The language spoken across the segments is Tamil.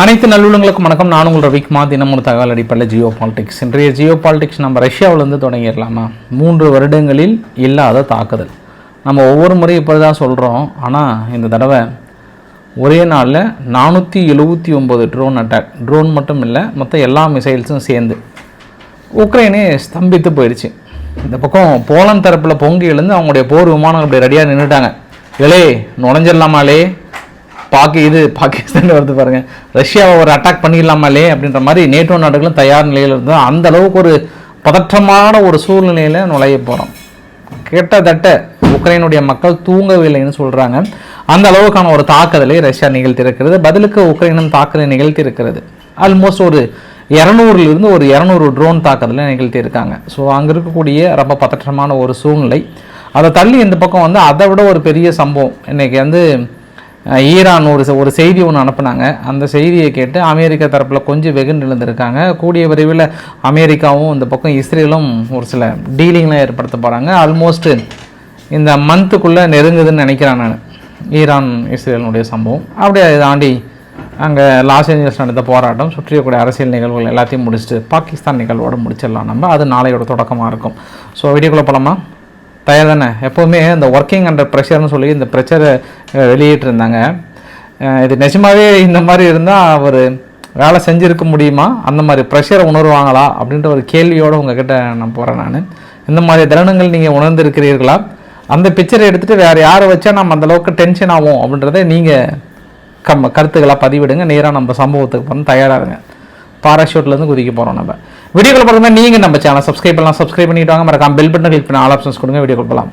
அனைத்து நல்லுள்ளங்களுக்கும் வணக்கம். நான் உங்கள் ரவிக்குமா தினம் ஒரு தகவல் அடிப்படையில் ஜியோ பாலிடிக்ஸ். இன்றைய ஜியோ பாலிடிக்ஸ் நம்ம ரஷ்யாவிலேருந்து தொடங்கிடலாமா? மூன்று வருடங்களில் இல்லாத தாக்குதல். நம்ம ஒவ்வொரு முறையும் இப்போ தான் சொல்கிறோம் ஆனால் இந்த தடவை ஒரே நாளில் நானூற்றி எழுபத்தி ஒம்பது ட்ரோன் அட்டாக் ட்ரோன் மட்டும் இல்லை மொத்தம் எல்லா மிசைல்ஸும் சேர்ந்து. உக்ரைனே ஸ்தம்பித்து போயிடுச்சு. இந்த பக்கம் போலந்து தரப்பில் பொங்கி எழுந்து அவங்களுடைய போர் விமானம் அப்படி ரெடியாக நின்றுட்டாங்க. இலே நுழைஞ்சிடலாமாலே பாக்கி இது பாகிஸ்தான் வருது பாருங்க. ரஷ்யாவை ஒரு அட்டாக் பண்ணிடலாமாலே அப்படின்ற மாதிரி நேட்டோ நாடுகளும் தயார் நிலையில் இருந்தால் அந்த அளவுக்கு ஒரு பதற்றமான ஒரு சூழ்நிலையில் நுழைய போகிறோம் கிட்டத்தட்ட உக்ரைனுடைய மக்கள் தூங்கவில்லைன்னு சொல்கிறாங்க அந்த அளவுக்கான ஒரு தாக்குதலை ரஷ்யா நிகழ்த்தியிருக்கிறது. பதிலுக்கு உக்ரைனும் தாக்குதலை நிகழ்த்தியிருக்கிறது. ஆல்மோஸ்ட் ஒரு இரநூறுலேருந்து ஒரு இரநூறு ட்ரோன் தாக்குதலை நிகழ்த்தியிருக்காங்க. ஸோ அங்கே இருக்கக்கூடிய ரொம்ப பதற்றமான ஒரு சூழ்நிலை. அதை தள்ளி இந்த பக்கம் வந்து அதை விட ஒரு பெரிய சம்பவம். இன்றைக்கி வந்து ஈரான் ஒரு ஒரு செய்தி ஒன்று அனுப்புனாங்க. அந்த செய்தியை கேட்டு அமெரிக்கா தரப்பில் கொஞ்சம் வெகுண்டு எழுந்திருக்காங்க. கூடிய விரைவில் அமெரிக்காவும் இந்த பக்கம் இஸ்ரேலும் ஒரு சில டீலிங்லாம் ஏற்படுத்த போகிறாங்க ஆல்மோஸ்ட் இந்த மந்த்துக்குள்ளே நெருங்குதுன்னு நினைக்கிறேன் நான். ஈரான் இஸ்ரேலினுடைய சம்பவம். அப்படியே தாண்டி அங்கே லாஸ் ஏஞ்சல்ஸ் நடந்த போராட்டம் சுற்றியக்கூடிய அரசியல் நிகழ்வுகள் எல்லாத்தையும் முடிச்சுட்டு பாகிஸ்தான் நிகழ்வோட முடிச்சிடலாம் நம்ம. அது நாளையோட தொடக்கமாக இருக்கும். ஸோ வீடியோக்குள்ளே போகலாமா தயார் தானே? எப்போவுமே இந்த ஒர்க்கிங் அண்டர் ப்ரெஷர்னு சொல்லி இந்த ப்ரெஷரை வெளியிட்டிருந்தாங்க. இது நிஜமாகவே இந்த மாதிரி இருந்தால் அவர் வேலை செஞ்சுருக்க முடியுமா? அந்த மாதிரி ப்ரெஷரை உணர்வாங்களா? அப்படின்ற ஒரு கேள்வியோடு உங்ககிட்ட நான் போகிறேன் நான். இந்த மாதிரி தருணங்கள் நீங்கள் உணர்ந்திருக்கிறீர்களா? அந்த பிக்சரை எடுத்துகிட்டு வேறு யாரை வச்சா நம்ம அந்த அளவுக்கு டென்ஷன் ஆகும் அப்படின்றத நீங்கள் கம் கருத்துக்களாக பதிவிடுங்க. நேராக நம்ம சம்பவத்துக்கு வந்து தயாராகுங்க பாராஷூட்லேருந்து குதிக்க போகிறோம் நம்ம. வீடியோக்குள்ள பார்த்தீங்கன்னா நீங்கள் நம்ம சேனல் சப்ஸ்கிரைப் பண்ணலாம். சப்ஸ்கிரைப் பண்ணிட்டு வாங்க. மறக்காம பெல் பட்டன் கிளிக் பண்ணி ஆல் ஆப்ஷன்ஸ் கொடுங்க. வீடியோ போகலாம்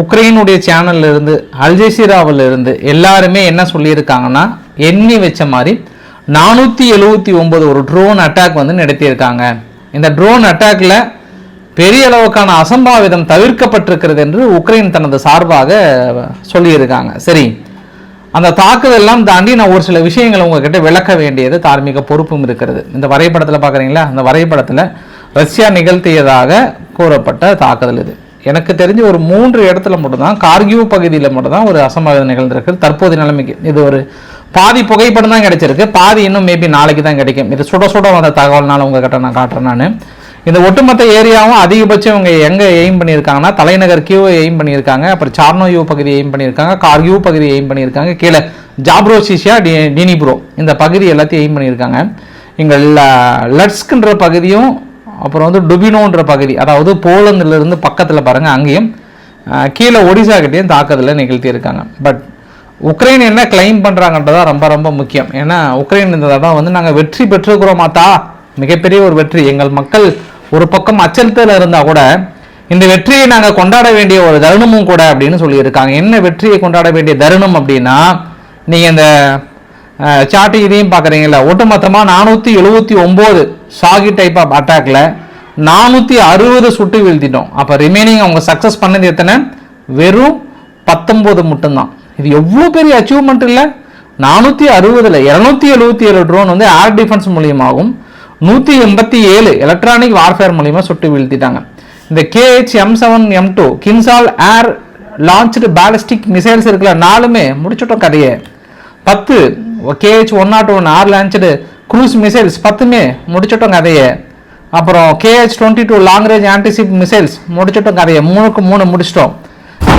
உக்ரைனுடைய சேனல்ல இருந்து அல்ஜசீராவில் இருந்து எல்லாருமே என்ன சொல்லியிருக்காங்கன்னா எண்ணி வச்ச மாதிரி நானூற்றி எழுபத்தி ஒன்பது ஒரு ட்ரோன் அட்டாக் வந்து நடத்தியிருக்காங்க. இந்த ட்ரோன் அட்டாக்ல பெரிய அளவுக்கான அசம்பாவிதம் தவிர்க்கப்பட்டிருக்கிறது என்று உக்ரைன் தனது சார்பாக சொல்லியிருக்காங்க. சரி அந்த தாக்குதல்லாம் தாண்டி நான் ஒரு சில விஷயங்களை உங்ககிட்ட விளக்க வேண்டியது தார்மீக பொறுப்பும் இருக்கிறது. இந்த வரைபடத்தில் பார்க்குறீங்களா அந்த வரைபடத்தில் ரஷ்யா நிகழ்த்தியதாக கூறப்பட்ட தாக்குதல் இது. எனக்கு தெரிஞ்சு ஒரு மூன்று இடத்துல மட்டும்தான் கார்கியூ பகுதியில் மட்டும்தான் ஒரு அசம்பாவிதம் நிகழ்ந்திருக்கு. தற்போதைய நிலைமைக்கு இது ஒரு பாதி புகைப்படம் தான் கிடைச்சிருக்கு. பாதி இன்னும் மேபி நாளைக்கு தான் கிடைக்கும். இது சுட சுட வந்த தகவல்னால உங்ககிட்ட நான் காட்டுறேன் நான். இந்த ஒட்டுமொத்த ஏரியாவும் அதிகபட்சம் இவங்க எங்கே எய்ம் பண்ணியிருக்காங்கன்னா தலைநகர் கியூவை எய்ம் பண்ணியிருக்காங்க அப்புறம் சார்னோ யூ பகுதியை எய்ம் பண்ணியிருக்காங்க கார்கியூ பகுதியை எய்ம் பண்ணியிருக்காங்க கீழே ஜாப்ரோசிஷியா டி டினிப்ரோ இந்த பகுதி எல்லாத்தையும் எய்ம் பண்ணியிருக்காங்க. இங்கே லட்ஸ்க்குன்ற பகுதியும் அப்புறம் வந்து டுபினோன்ற பகுதி அதாவது போலந்துலேருந்து பக்கத்தில் பாருங்கள் அங்கேயும் கீழே ஒடிசா கிட்டேயும் தாக்குதலை நிகழ்த்தியிருக்காங்க. பட் உக்ரைன் என்ன கிளைம் பண்ணுறாங்கன்றதா ரொம்ப ரொம்ப முக்கியம். ஏன்னா உக்ரைன் இந்த தடவை வந்து நாங்கள் வெற்றி பெற்றுக்கிறோமாத்தா மிகப்பெரிய ஒரு வெற்றி. எங்கள் மக்கள் ஒரு பக்கம் அச்சத்தில் இருந்தால் கூட இந்த வெற்றியை நாங்கள் கொண்டாட வேண்டிய ஒரு தருணமும் கூட அப்படின்னு சொல்லியிருக்காங்க. என்ன வெற்றியை கொண்டாட வேண்டிய தருணம் அப்படின்னா நீங்கள் இந்த சாட்டு இதையும் பார்க்குறீங்களா ஒட்டுமொத்தமாக நானூற்றி எழுபத்தி ஒம்பது சாகி டைப் ஆஃப் அட்டாக்ல நானூற்றி அறுபது சுட்டு வீழ்த்திட்டோம். அப்போ ரிமைனிங் அவங்க சக்ஸஸ் பண்ணது எத்தனை? வெறும் பத்தொம்போது மட்டும்தான். இது எவ்வளோ பெரிய அச்சீவ்மெண்ட் இல்லை? நானூற்றி அறுபதில் இரநூத்தி எழுபத்தி ஏழு ட்ரோன் வந்து ஏர் டிஃபென்ஸ் மூலியமாகவும் நூற்றி எண்பத்தி ஏழு எலக்ட்ரானிக் வார்ஃபேர் மூலிமா சுட்டு வீழ்த்திட்டாங்க. இந்த KH M seven M two Kinzhal air launched ballistic missiles இருக்குல்ல நாலுமே முடிச்சுட்டோம் கதையை. பத்து KH one nought one R launch cruise missiles பத்துமே முடிச்சுட்டோம் கதையை. அப்புறம் KH twenty two long range antiship missiles முடிச்சிட்டோம் கதையை. மூணுக்கு மூணு முடிச்சிட்டோம்.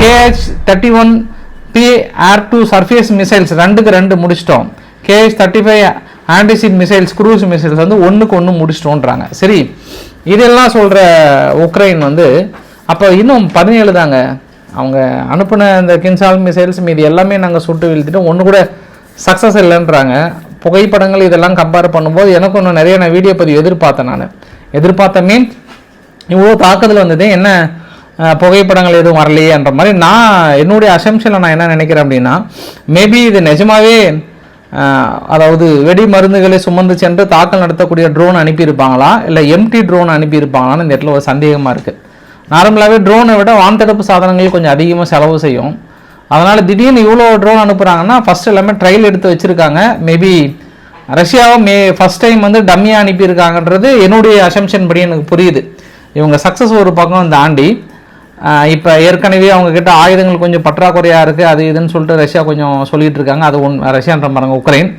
KH thirty one P air to surface missiles ரெண்டுக்கு ரெண்டு முடிச்சிட்டோம். KH thirty five antiship missiles cruise missiles வந்து ஒன்றுக்கு ஒன்று முடிச்சிட்டோன்றாங்க. சரி இதெல்லாம் சொல்கிற உக்ரைன் வந்து அப்போ இன்னும் பதினேழு தாங்க. அவங்க அனுப்பின இந்த கின்சால் மிசைல்ஸ் மீது எல்லாமே நாங்கள் சுட்டு வீழ்த்திட்டு ஒன்று கூட சக்ஸஸ் இல்லைன்றாங்க. புகைப்படங்கள் இதெல்லாம் கம்பேர் பண்ணும்போது எனக்கு ஒன்று நிறைய நான் வீடியோ பதிவு எதிர்பார்த்தேன் நான். எதிர்பார்த்த மீன் இவ்வளோ தாக்குதல் வந்தது என்ன புகைப்படங்கள் எதுவும் வரலையேன்ற மாதிரி நான் என்னுடைய அசம்ஷனில் நான் என்ன நினைக்கிறேன் அப்படின்னா மேபி இது நிஜமாவே அதாவது வெடி மருந்துகளை சுமந்து சென்று தாக்கல் நடத்தக்கூடிய ட்ரோன் அனுப்பியிருப்பாங்களா? இல்லை எம்டி ட்ரோன் அனுப்பியிருப்பாங்களான்னு இந்த இடத்துல ஒரு சந்தேகமாக இருக்குது நார்மலாகவே ட்ரோனை விட வான்தடுப்பு சாதனங்கள் கொஞ்சம் அதிகமாக செலவு செய்யும். அதனால் திடீர்னு இவ்வளோ ட்ரோன் அனுப்புகிறாங்கன்னா ஃபஸ்ட் எல்லாமே ட்ரையல் எடுத்து வச்சுருக்காங்க. மேபி ரஷ்யாவை மே ஃபஸ்ட் டைம் வந்து டம்மியாக அனுப்பியிருக்காங்கன்றது என்னுடைய அசம்ஷன் படி எனக்கு புரியுது. இவங்க சக்ஸஸ் ஒரு பக்கம் தாண்டி இப்போ ஏற்கனவே அவங்கக்கிட்ட ஆயுதங்கள் கொஞ்சம் பற்றாக்குறையாக இருக்குது அது இதுன்னு சொல்லிட்டு ரஷ்யா கொஞ்சம் சொல்லிகிட்டு இருக்காங்க. அது ஒன் ரஷ்யான்ற பாருங்க உக்ரைன்.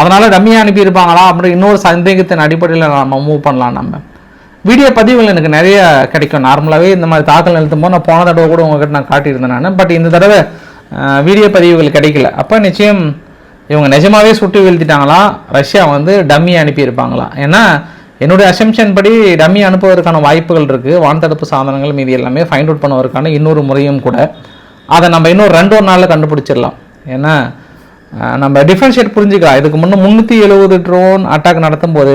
அதனால் ரம்மியாக அனுப்பியிருப்பாங்களா அப்படி இன்னொரு சந்தேகத்தின் அடிப்படையில் நம்ம மூவ் பண்ணலாம் நம்ம. வீடியோ பதிவுகள் எனக்கு நிறைய கிடைக்கும். நார்மலாகவே இந்த மாதிரி தாக்கல் நிறுத்தும் போது நான் போன தடவை கூட உங்ககிட்ட நான் காட்டியிருந்தேன் நான். பட் இந்த தடவை வீடியோ பதிவுகள் கிடைக்கல. அப்போ நிச்சயம் இவங்க நிஜமாவே சுட்டு வீழ்த்திட்டாங்களா? ரஷ்யா வந்து டம்மி அனுப்பியிருப்பாங்களா ஏன்னா என்னுடைய அசம்ஷன் படி டம்மி அனுப்புவதற்கான வாய்ப்புகள் இருக்குது வான்தடுப்பு சாதனங்கள் மீதி எல்லாமே ஃபைண்ட் அவுட் பண்ணுவதற்கான இன்னொரு முறையும் கூட. அதை நம்ம இன்னும் ரெண்டு ஒரு நாளில் கண்டுபிடிச்சிடலாம். ஏன்னா நம்ம டிஃபரன்ஷியேட் புரிஞ்சுக்கலாம். இதுக்கு முன்னே முந்நூற்றி எழுபது ட்ரோன் அட்டாக் நடத்தும் போது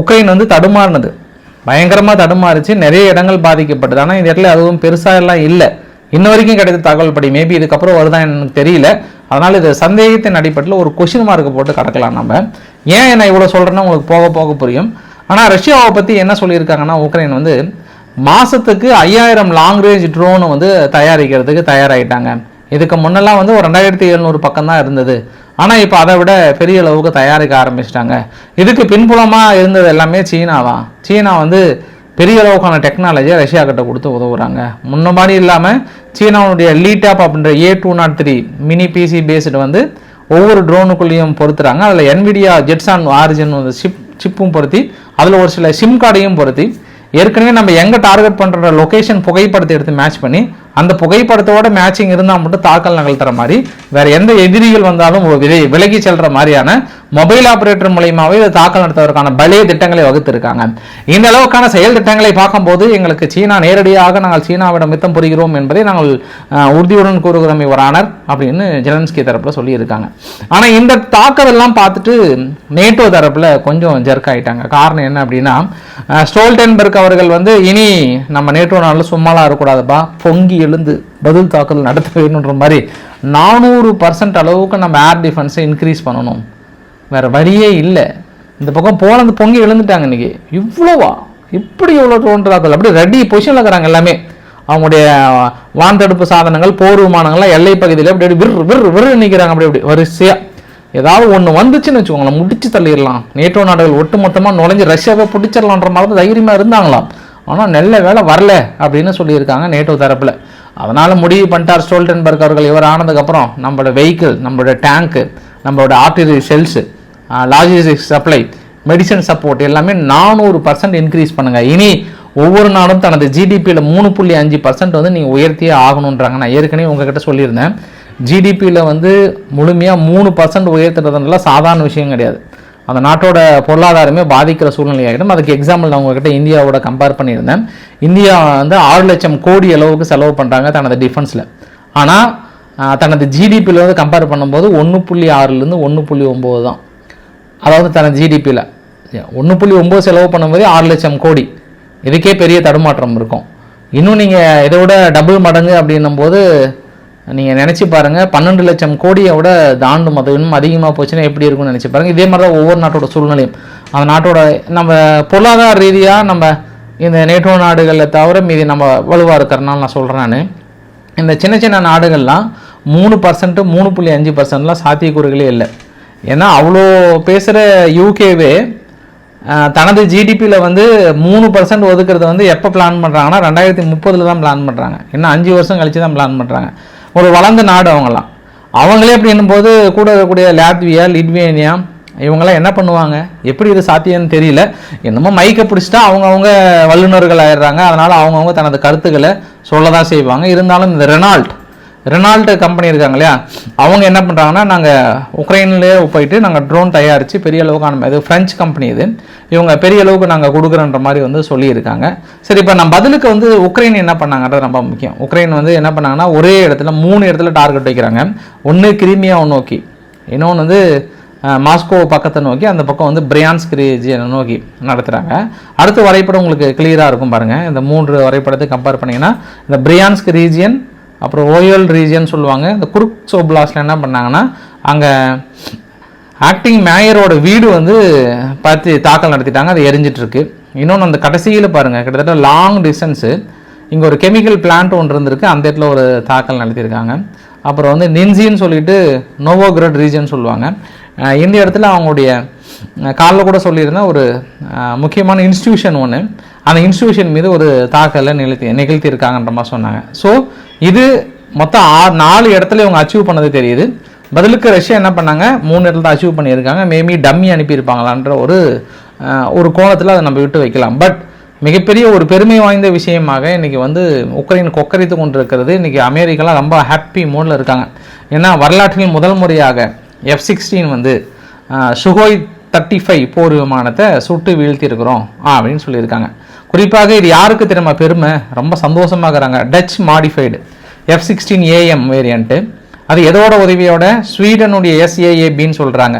உக்ரைன் வந்து தடுமாறினது. பயங்கரமாக தடுமாறிச்சு. நிறைய இடங்கள் பாதிக்கப்பட்டது. ஆனால் இந்த இடத்துல அதுவும் பெருசாக எல்லாம் இல்லை. இன்ன வரைக்கும் கிடைத்த தகவல் படி. மேபி இதுக்கப்புறம் வருதா எனக்கு தெரியல. அதனால் இது சந்தேகத்தின் அடிப்படையில் ஒரு கொஷின் மார்க் போட்டு கடக்கலாம் நம்ம. ஏன் நான் இவ்வளோ சொல்கிறேன்னா உங்களுக்கு போக போக புரியும். ஆனால் ரஷ்யாவை பற்றி என்ன சொல்லியிருக்காங்கன்னா உக்ரைன் வந்து மாதத்துக்கு ஐயாயிரம் லாங் ரேஞ்ச் ட்ரோனை வந்து தயாரிக்கிறதுக்கு தயாராகிட்டாங்க இதுக்கு முன்னெல்லாம் வந்து ஒரு ரெண்டாயிரத்தி எழுநூறு பக்கம் தான் இருந்தது. ஆனால் இப்போ அதை விட பெரிய அளவுக்கு தயாரிக்க ஆரம்பிச்சிட்டாங்க. இதுக்கு பின்புலமாக இருந்தது எல்லாமே சீனா தான். சீனா வந்து பெரிய அளவுக்கான டெக்னாலஜியை ரஷ்யா கிட்ட கொடுத்து உதவுறாங்க. முன்ன மாதிரி இல்லாமல் சீனாவுடைய லீடாப் அப்படின்ற A two nought three mini PC based வந்து ஒவ்வொரு ட்ரோனுக்குள்ளேயும் பொறுத்துறாங்க அதில் என்விடியா ஜெட்ஸான் ஆரிஜின் வந்து சிப் சிப்பும் பொருத்தி அதில் ஒரு சில சிம் கார்டையும் பொருத்தி. ஏற்கனவே நம்ம எங்கே டார்கெட் பண்ணுற லொக்கேஷன் புகைப்படத்தை எடுத்து மேட்ச் பண்ணி அந்த புகைப்படத்தோட மேட்சிங் இருந்தால் மட்டும் தாக்கல் நகழ்த்துற மாதிரி வேற எந்த எதிரிகள் வந்தாலும் விலை- விலகி செல்ற மாதிரியான மொபைல் ஆபரேட்டர் மூலயமாவே இதை தாக்கல் நடத்துவதற்கான பலே திட்டங்களை வகுத்திருக்காங்க. இந்த அளவுக்கான செயல் திட்டங்களை பார்க்கும்போது எங்களுக்கு சீனா நேரடியாக நாங்கள் சீனாவிடம் மித்தம் புரிகிறோம் என்பதை நாங்கள் உறுதியுடன் கூறுகிறோம் இவர் ஆனர் அப்படின்னு ஜெலன்ஸ்கி தரப்பில் சொல்லியிருக்காங்க. ஆனால் இந்த தாக்குதல்லாம் பார்த்துட்டு நேட்டோ தரப்பில் கொஞ்சம் ஜெர்க் ஆயிட்டாங்க. காரணம் என்ன அப்படின்னா ஸ்டோல்டன்பர்க் ஸ்டோல்டன்பர்க் அவர்கள் வந்து இனி நம்ம நேற்று நாளில் சும்மாலாம் இருக்கக்கூடாதுப்பா. பொங்கி எழுந்து பதில் தாக்குதல் நடத்த வேணுன்ற மாதிரி நானூறு பர்சன்ட் அளவுக்கு நம்ம ஏர் டிஃபென்ஸை இன்க்ரீஸ் பண்ணணும். வேற வழியே இல்லை. இந்த பக்கம் போலந்து பொங்கி எழுந்துட்டாங்க இன்னைக்கு. இவ்வளோவா? இப்படி எவ்வளோ தோன்றாக்கள் அப்படி ரெடி பொசிஷனில் இருக்கிறாங்க எல்லாமே. அவங்களுடைய வான் தடுப்பு சாதனங்கள் போர் விமானங்கள்லாம் எல்லை பகுதியில் அப்படி அப்படி விர் விர் விரு நிற்கிறாங்க அப்படி அப்படி வரிசையாக ஏதாவது ஒன்று வந்துச்சுன்னு வச்சுக்கோங்களேன் முடிச்சு தள்ளிடலாம். நேட்டோ நாடுகள் ஒட்டு மொத்தமாக நுழைஞ்சு ரஷ்யாவை பிடிச்சிடலான்ற மாதிரி தான் தைரியமாக இருந்தாங்களாம். ஆனால் நல்ல வேலை வரல அப்படின்னு சொல்லியிருக்காங்க நேட்டோ தரப்பில். அதனால் முடிவு பண்ணிட்டார் ஸ்டோல்டன்பர்க் அவர்கள் இவர் ஆனதுக்கப்புறம் நம்மளோட வெஹிக்கிள் நம்மளோட டேங்க்கு நம்மளோட artillery shells logistics supply medicine support எல்லாமே நானூறு பர்சன்ட் இன்க்ரீஸ் பண்ணுங்கள் இனி ஒவ்வொரு நாடும் தனது ஜிடிபியில் மூணு புள்ளி அஞ்சு பர்சன்ட் வந்து நீங்கள் உயர்த்தியே ஆகணுன்றாங்க நான் ஏற்கனவே உங்ககிட்ட சொல்லியிருந்தேன். ஜிடிபியில் வந்து முழுமையாக மூணு பர்சன்ட் உயர்த்துறதுனால சாதாரண விஷயம் கிடையாது. அந்த நாட்டோட பொருளாதாரமே பாதிக்கிற சூழ்நிலை ஆகிடும் அதுக்கு எக்ஸாம்பிள் நான் உங்ககிட்ட இந்தியாவோட கம்பேர் பண்ணியிருந்தேன். இந்தியா வந்து ஆறு லட்சம் கோடி அளவுக்கு செலவு பண்ணுறாங்க தனது டிஃபென்ஸில் ஆனால் தனது ஜிடிபியில் வந்து கம்பேர் பண்ணும்போது ஒன்று புள்ளி ஆறுலேருந்து ஒன்று புள்ளி ஒம்பது தான். அதாவது தனது ஜிடிபியில் ஒன்று புள்ளி ஒம்பது செலவு பண்ணும்போது ஆறு லட்சம் கோடி. இதுக்கே பெரிய தடுமாற்றம் இருக்கும். இன்னும் நீங்கள் இதை விட டபுள் மடங்கு அப்படின்னும் போது நீங்கள் நினச்சி பாருங்கள் பன்னெண்டு லட்சம் கோடியை விட தாண்டும் அது இன்னும் அதிகமாக போச்சுன்னா எப்படி இருக்கும்னு நினச்சி பாருங்கள் இதே மாதிரி தான் ஒவ்வொரு நாட்டோட சூழ்நிலையும். அந்த நாட்டோட நம்ம பொருளாதார ரீதியாக நம்ம இந்த நேட்டோ நாடுகளில் தவிர மீதி நம்ம வலுவாக இருக்கிறனால நான் சொல்கிறேன் நான். இந்த சின்ன சின்ன நாடுகள்லாம் மூணு பர்சன்ட்டு மூணு புள்ளி அஞ்சு பர்சன்ட்லாம் சாத்தியக்கூறுகளே இல்லை. ஏன்னா அவ்வளோ பேசுகிற யூகேவே தனது ஜிடிபியில் வந்து மூணு பர்சன்ட் ஒதுக்குறத வந்து எப்போ பிளான் பண்ணுறாங்கன்னா ரெண்டாயிரத்தி முப்பதில் தான் பிளான் பண்ணுறாங்க இன்னும் அஞ்சு வருஷம் கழிச்சு தான் பிளான் பண்ணுறாங்க ஒரு வளர்ந்த நாடு அவங்களாம் அவங்களே அப்படி என்னும்போது கூட இருக்கக்கூடிய லாத்வியா லிட்வேனியா இவங்கெல்லாம் என்ன பண்ணுவாங்க? எப்படி இது சாத்தியம்னு தெரியல. என்னமோ மைக்கை பிடிச்சிட்டா அவங்கவுங்க வல்லுநர்கள் ஆயிடுறாங்க. அதனால் அவங்கவுங்க தனது கருத்துக்களை சொல்ல தான் செய்வாங்க. இருந்தாலும் இந்த ரெனால்ட் ரெனால்ட் கம்பெனி இருக்காங்க இல்லையா அவங்க என்ன பண்ணுறாங்கன்னா நாங்கள் உக்ரைன்லேயே போயிட்டு நாங்கள் ட்ரோன் தயாரித்து பெரிய அளவுக்கான இது ஃப்ரெஞ்ச் கம்பெனி இது. இவங்க பெரிய அளவுக்கு நாங்கள் கொடுக்குறோன்ற மாதிரி வந்து சொல்லியிருக்காங்க. சரி இப்போ நம்ம பதிலுக்கு வந்து உக்ரைன் என்ன பண்ணாங்கன்றது ரொம்ப முக்கியம். உக்ரைன் வந்து என்ன பண்ணாங்கன்னா ஒரே இடத்துல மூணு இடத்துல டார்கெட் வைக்கிறாங்க. ஒன்று கிரிமியாவை நோக்கி. இன்னொன்று வந்து மாஸ்கோ பக்கத்தை நோக்கி அந்த பக்கம் வந்து பிரியான்ஸ்க் ரீஜியனை நோக்கி நடத்துகிறாங்க அடுத்த வரைபடம் உங்களுக்கு கிளியராக இருக்கும் பாருங்கள் இந்த மூன்று வரைபடத்தை கம்பேர் பண்ணிங்கன்னா இந்த பிரியான்ஸ்க் ரீஜியன் அப்புறம் ஓயல் ரீஜியன் சொல்லுவாங்க. இந்த குருக் சோப்லாஸில் என்ன பண்ணாங்கன்னா அங்கே ஆக்டிங் மேயரோட வீடு வந்து பார்த்து தாக்கல் நடத்திட்டாங்க அது எரிஞ்சிட்ருக்கு. இன்னொன்று அந்த கடைசியில் பாருங்கள் கிட்டத்தட்ட லாங் டிஸ்டன்ஸு இங்கே ஒரு கெமிக்கல் பிளான்ட் ஒன்று இருந்திருக்கு அந்த இடத்துல ஒரு தாக்கல் நடத்தியிருக்காங்க. அப்புறம் வந்து நின்சின்னு சொல்லிட்டு நோவோகிரட் ரீஜன் சொல்லுவாங்க. இந்த இடத்துல அவங்களுடைய காலில் கூட சொல்லியிருந்தேன் ஒரு முக்கியமான இன்ஸ்டியூஷன் ஒன்று அந்த இன்ஸ்டியூஷன் மீது ஒரு தாக்கலை நிகழ்த்தி நிகழ்த்தியிருக்காங்கன்ற மாதிரி சொன்னாங்க. ஸோ இது மொத்தம் ஆறு நாலு இடத்துல இவங்க அச்சீவ் பண்ணது தெரியுது. பதிலுக்கு ரஷ்யா என்ன பண்ணாங்க? மூணு இடத்துல அச்சீவ் பண்ணியிருக்காங்க. மேபி டம்மி அனுப்பியிருப்பாங்களான்ற ஒரு ஒரு கோணத்தில் அதை நம்ம விட்டு வைக்கலாம். பட் மிகப்பெரிய ஒரு பெருமை வாய்ந்த விஷயமாக இன்றைக்கி வந்து உக்ரைன் கொக்கரித்து கொண்டிருக்கிறது. இன்றைக்கி அமெரிக்காலாம் ரொம்ப ஹாப்பி மூடில் இருக்காங்க. ஏன்னா வரலாற்றில் முதல் முறையாக எஃப் சிக்ஸ்டீன் வந்து சுகோய் தேர்ட்டி ஃபைவ் போர் விமானத்தை சுட்டு வீழ்த்தி இருக்கிறோம் அப்படின்னு சொல்லியிருக்காங்க. குறிப்பாக இது யாருக்கு தெரியுமா? பெருமை. ரொம்ப சந்தோஷமாகறாங்க Dutch modified F sixteen AM variant அது எதோட உதவியோட? ஸ்வீடனுடைய எஸ்ஏஏபின்னு சொல்கிறாங்க